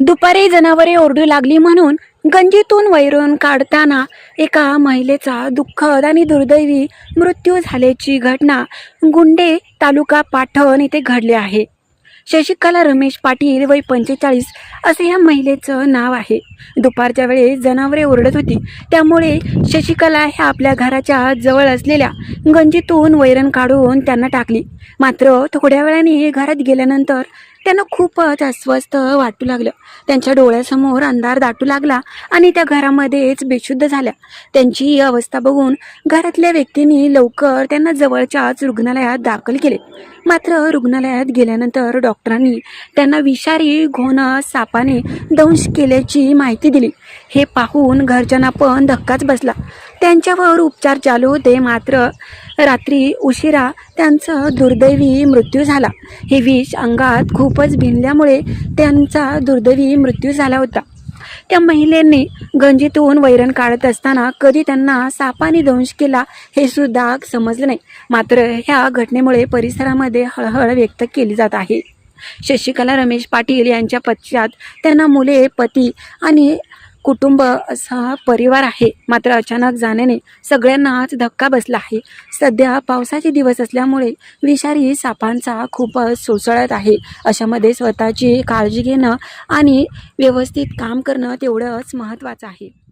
दुपारी जनावरे ओरडू लागली म्हणून गंजीतून वैरून काढताना एका महिलेचा दुःखद आणि दुर्दैवी मृत्यू झाल्याची घटना गुंडे तालुका पाठण येथे घडली आहे. शशिकला रमेश पाटील वय पंचेचाळीस असे या महिलेचं नाव आहे. दुपारच्या वेळेस जनावरे ओरडत होती. त्यामुळे शशिकला ह्या आपल्या घराच्या जवळ असलेल्या गंजीतून वैरण काढून त्यांना टाकली. मात्र थोड्या वेळाने घरात गेल्यानंतर त्यांना खूपच अस्वस्थ वाटू लागलं. त्यांच्या डोळ्यासमोर अंधार दाटू लागला आणि त्या घरामध्येच बेशुद्ध झाल्या. त्यांची ही अवस्था बघून घरातल्या व्यक्तींनी लवकर त्यांना जवळच्याच रुग्णालयात दाखल केले. मात्र रुग्णालयात गेल्यानंतर डॉक्टरांनी त्यांना विषारी घोण सापाने दंश केल्याची माहिती दिली. हे पाहून घरच्यांना पण धक्काच बसला. त्यांच्यावर उपचार चालू होते. मात्र रात्री उशिरा त्यांचा दुर्दैवी मृत्यू झाला. हे विष अंगात खूपच भिनल्यामुळे त्यांचा दुर्दैवी मृत्यू झाला होता. त्या महिलेने गंजीतून वैरण काढत असताना कधी त्यांना सापाने दंश केला हे सुद्धा समजलं नाही. मात्र ह्या घटनेमुळे परिसरामध्ये हळहळ व्यक्त केली जात आहे. शशिकला रमेश पाटील यांच्या पश्चात त्यांना मुले पती आणि कुटुंब असा परिवार आहे. मात्र अचानक जाण्याने सगळ्यांनाच धक्का बसला आहे. सध्या पावसाचे दिवस असल्यामुळे विषारी सापांचा खूपच सोसळत आहे. अशामध्ये स्वतःची काळजी घेणं आणि व्यवस्थित काम करणं तेवढंच महत्त्वाचं आहे.